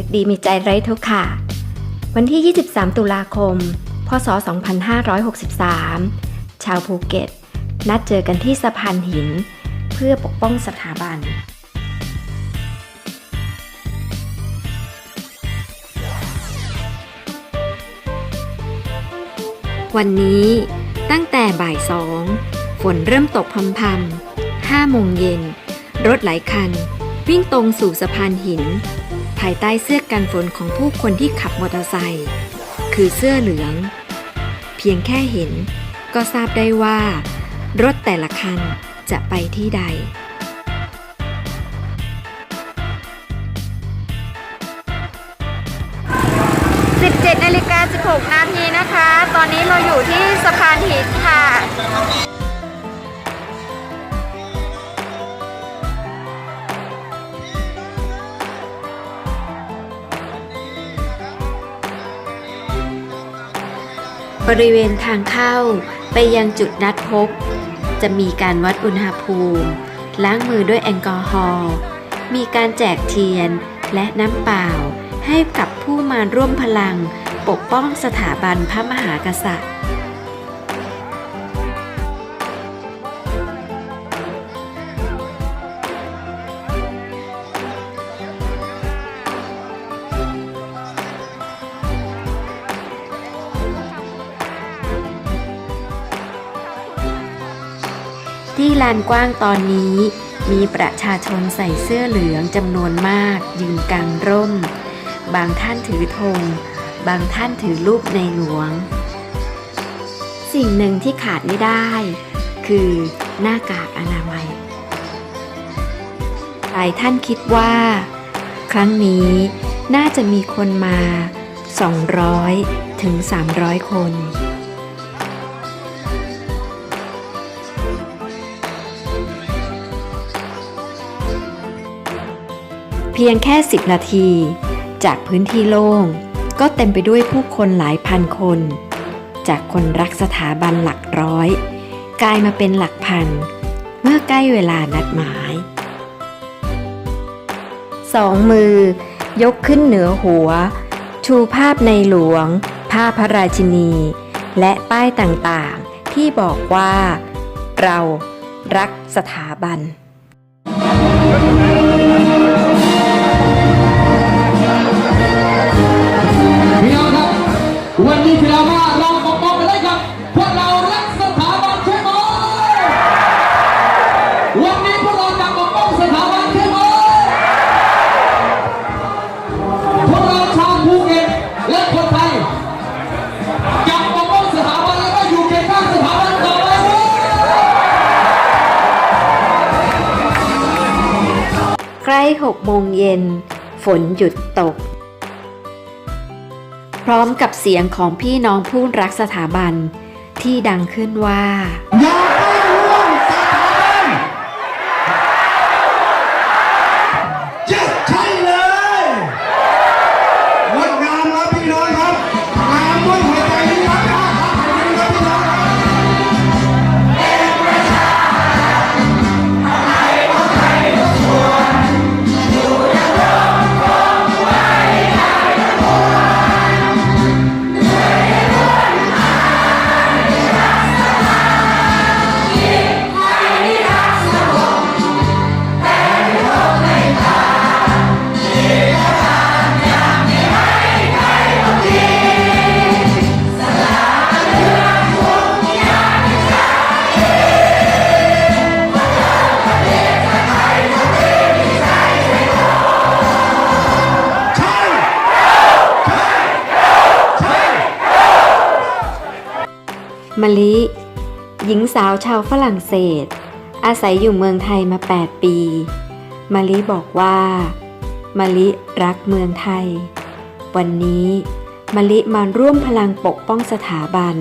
สึกดีมีใจไร้ทุกข์ค่ะ วันที่ 23 ตุลาคม พศ 2563 ชาวภูเก็ต นัดเจอกันที่สะพานหิน เพื่อปกป้องสถาบัน วันนี้ตั้งแต่บ่ายสองฝนเริ่มตกพรำๆห้าโมงเย็น รถหลายคัน วิ่งตรงสู่สะพานหิน ภายใต้เสื้อกันฝนของผู้คนที่ขับมอเตอร์ไซค์คือเสื้อเหลือง เพียงแค่เห็นก็ทราบได้ว่า รถแต่ละคันจะไปที่ใด 17นาฬิกา16 นาทีนะคะ ตอนนี้เราอยู่ที่สะพานหินค่ะ บริเวณทางเข้าไปยังจุดนัดพบ จะมีการวัดอุณหภูมิ ล้างมือด้วยแอลกอฮอล์มีการแจกเทียนและน้ำเปล่า ให้กับผู้มาร่วมพลังปกป้องสถาบันพระมหากษัตริย์ ที่ลานกว้างตอนนี้มีประชาชนใส่เสื้อเหลืองจำนวนมาก ยืนกลางร่ม บางท่านถือธง บางท่านถือรูปในหลวง สิ่งหนึ่งที่ขาดไม่ได้ คือหน้ากากอนามัย หลายท่านคิดว่า ครั้งนี้น่าจะมีคนมา 200 ถึง 300 คน พียงแค่ 10 นาที จากพื้นที่โล่ง ก็เต็มไปด้วยผู้คนหลายพันคน จากคนรักสถาบันหลักร้อย กลายมาเป็นหลักพัน เมื่อใกล้เวลานัดหมายสองมือยกขึ้นเหนือหัว ชูภาพในหลวง ภาพพระราชินี และป้ายต่างๆ ที่บอกว่า เรารักสถาบัน วันนี้กีฬาว่าเราปกป้องไปเลยครับพวกเรารักสถาบันใช่ไหมวันนี้พวกเราจะปกป้องสถาบันใช่ไหมพวกเราชาวภูเก็ตและคนไทยจะปกป้องสถาบันแล้วก็อยู่เคียงข้างสถาบันต่อไปใกล้6โมงเย็นฝนหยุดตก พร้อมกับเสียงของพี่น้องผู้รักสถาบันที่ดังขึ้นว่า มะลิ หญิงสาวชาวฝรั่งเศส อาศัยอยู่เมืองไทยมา 8 ปีมะลิบอกว่ามะลิรักเมืองไทย วันนี้มะลิมาร่วมพลังปกป้องสถาบัน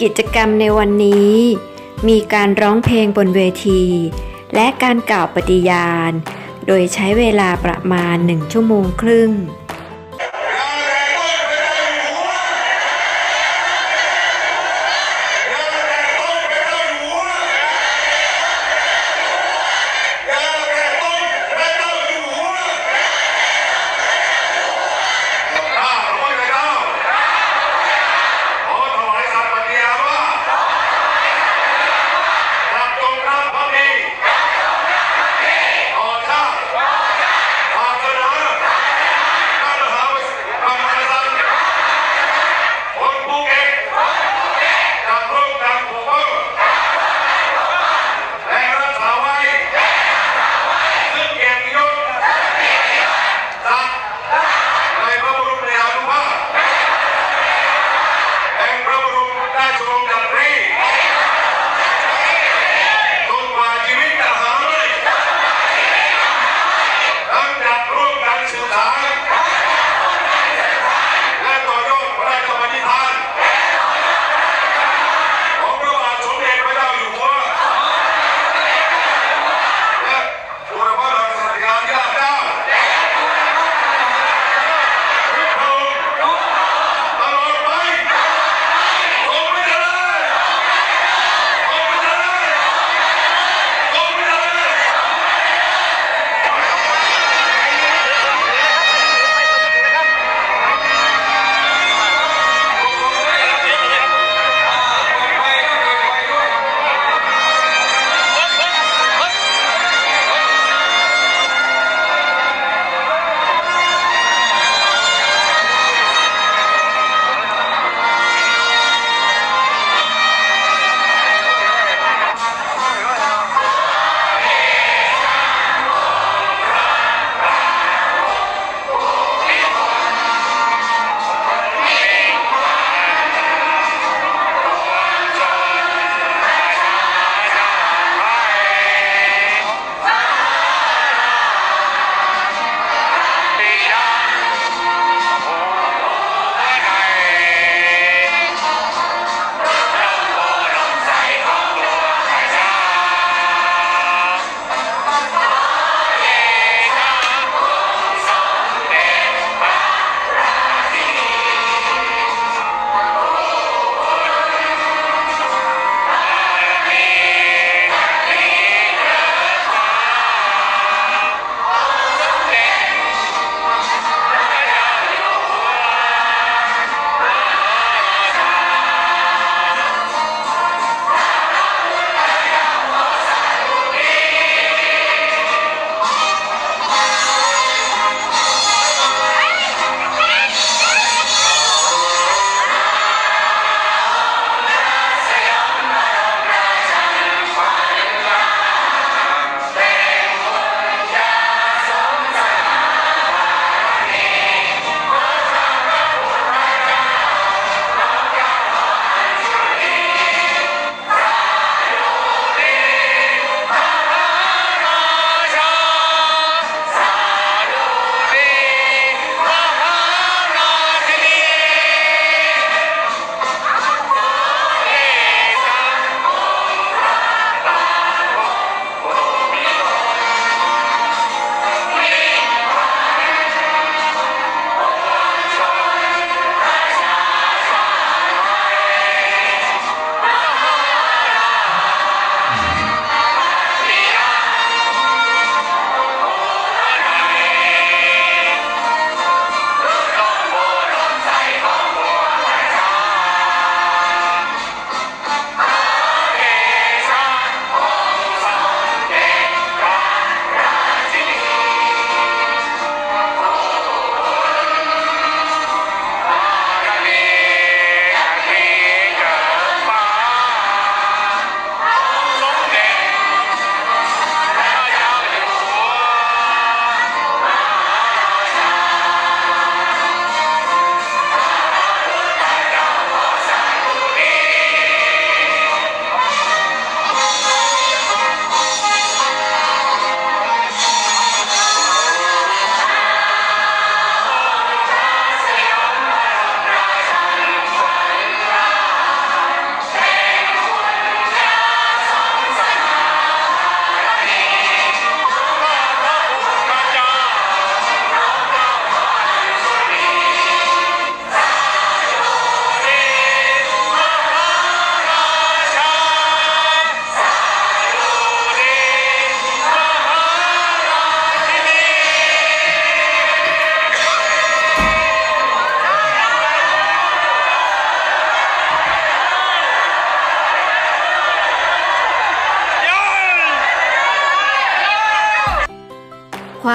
กิจกรรมในวันนี้ มีการร้องเพลงบนเวที และการกล่าวปฏิญาณ โดยใช้เวลาประมาณหนึ่งชั่วโมงครึ่ง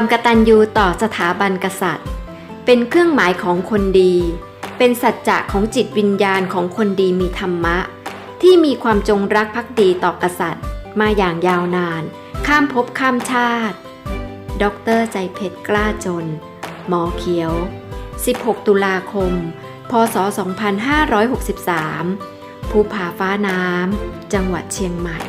ความกตัญญูต่อสถาบันกษัตริย์ เป็นเครื่องหมายของคนดี เป็นสัจจะของจิตวิญญาณของคนดีมีธรรมะ ที่มีความจงรักภักดีต่อกษัตริย์ มาอย่างยาวนาน ข้ามภพข้ามชาติ ดรใจเพชรกล้าจน หมอเขียว 16 ตุลาคม พศ 2563 ภูผาฟ้าน้ำ จังหวัดเชียงใหม่